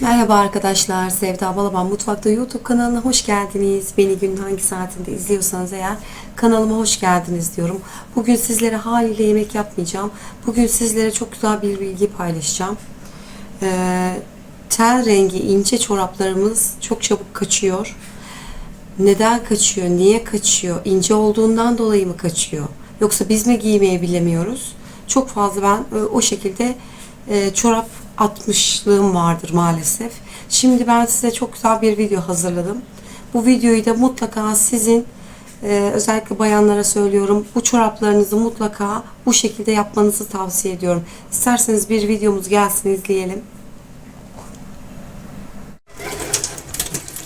Merhaba arkadaşlar, Sevda Balaban Mutfakta YouTube kanalına hoş geldiniz. Beni günün hangi saatinde izliyorsanız eğer kanalıma hoş geldiniz diyorum. Bugün sizlere haliyle yemek yapmayacağım. Bugün sizlere çok güzel bir bilgi paylaşacağım. Ee, tel rengi ince çoraplarımız çok çabuk kaçıyor. Neden kaçıyor? Niye kaçıyor? İnce olduğundan dolayı mı kaçıyor? Yoksa biz mi giymeyi bilemiyoruz? Çok fazla ben e, o şekilde e, çorap atmışlığım vardır maalesef. Şimdi ben size çok güzel bir video hazırladım. Bu videoyu da mutlaka sizin e, özellikle bayanlara söylüyorum. Bu çoraplarınızı mutlaka bu şekilde yapmanızı tavsiye ediyorum. İsterseniz bir videomuz gelsin izleyelim.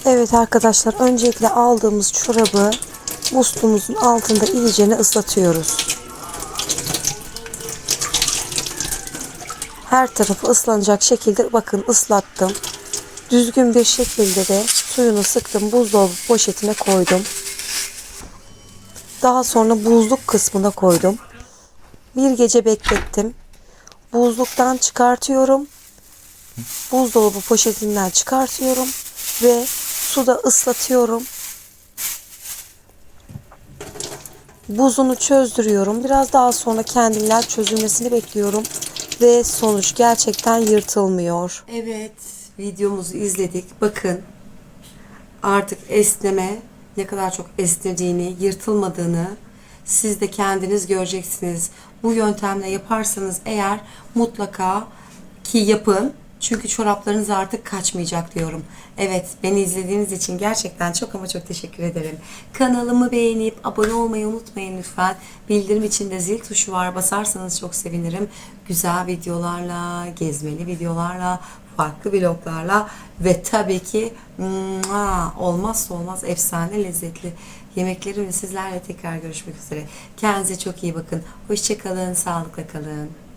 Evet arkadaşlar öncelikle aldığımız çorabı musluğumuzun altında iyicene ıslatıyoruz. Her tarafı ıslanacak şekilde bakın ıslattım. Düzgün bir şekilde de suyunu sıktım. Buzdolabı poşetine koydum. Daha sonra buzluk kısmına koydum. Bir gece beklettim. Buzluktan çıkartıyorum. Buzdolabı poşetinden çıkartıyorum ve suda ıslatıyorum. Buzunu çözdürüyorum. Biraz daha sonra kendinden çözülmesini bekliyorum. Ve sonuç gerçekten yırtılmıyor. Evet, videomuzu izledik. Bakın artık esneme ne kadar çok esnediğini, yırtılmadığını siz de kendiniz göreceksiniz. Bu yöntemle yaparsanız eğer mutlaka ki yapın. Çünkü çoraplarınız artık kaçmayacak diyorum. Evet, beni izlediğiniz için gerçekten çok ama çok teşekkür ederim. Kanalımı beğenip abone olmayı unutmayın lütfen. Bildirim içinde zil tuşu var. Basarsanız çok sevinirim. Güzel videolarla, gezmeli videolarla, farklı vloglarla ve tabii ki olmazsa olmaz efsane lezzetli yemeklerimle sizlerle tekrar görüşmek üzere. Kendinize çok iyi bakın. Hoşçakalın, sağlıkla kalın.